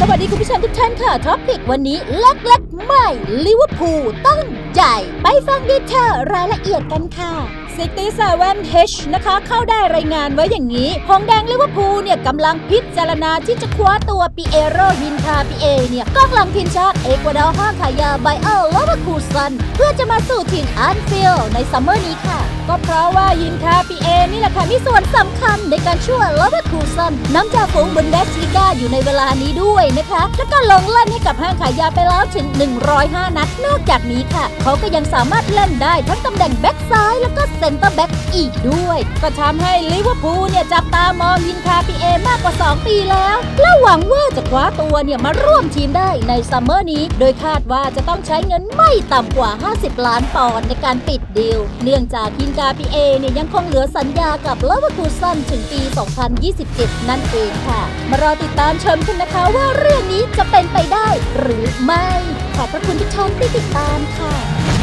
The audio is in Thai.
สวัสดีคุณผู้ชมทุกท่านค่ะท็อปิกวันนี้เล็กเล็กไม่ลิเวอร์พูลต้องใจไปฟังดีเทลรายละเอียดกันค่ะ 67 h นะคะ เข้าได้รายงานไว้อย่างนี้ หงแดงลิเวอร์พูลเนี่ยกำลังพิจารณาที่จะคว้าตัวปีเอโรฮินคาปีเอเนี่ยกองหลังทีมชาติเอกวาดอร์ห้างขายาไบเออร์ลเวอร์คูซัน เพื่อจะมาสู่ถิ่นอันฟิลในซัมเมอร์นี้ค่ะ ก็เพราะว่ายินคาปีเอนี่แหละค่ะมีส่วนสำคัญในการช่วยลเวอร์คูซันน้ำจ่าฝูงบุนเดสลิก้าอยู่ในเวลานี้ด้วยนะคะ แล้วก็ลงเล่นให้กับห้างขายยาไปแล้วถึง 105 นัด นอกจากนี้ค่ะ เขาก็ยังสามารถเล่นได้ทั้งตำแหน่งแบ็กซ้ายแล้วก็ เซนเตอร์แบ็กอีกด้วย ก็ทำให้ลิเวอร์พูลเนี่ยจับตามองยินคาปีเอมากกว่า 2 ปีแล้ว และหวังว่าจะคว้าตัวเนี่ยมาร่วมทีมได้ในซัมเมอร์นี้ โดยคาดว่าจะต้องใช้เงินไม่ต่ำกว่า 50 ล้านปอนด์ในการปิดดีล เนื่องจากยินคาปีเอเนี่ยยังคงเหลือสัญญากับเลเวอร์คูซันถึงปี 2027 นั่นเองค่ะ มารอติดตามชมกันนะคะว่าเรื่องนี้จะเป็นไปได้หรือไม่ ขอบพระคุณทุกท่านที่ติดตามค่ะ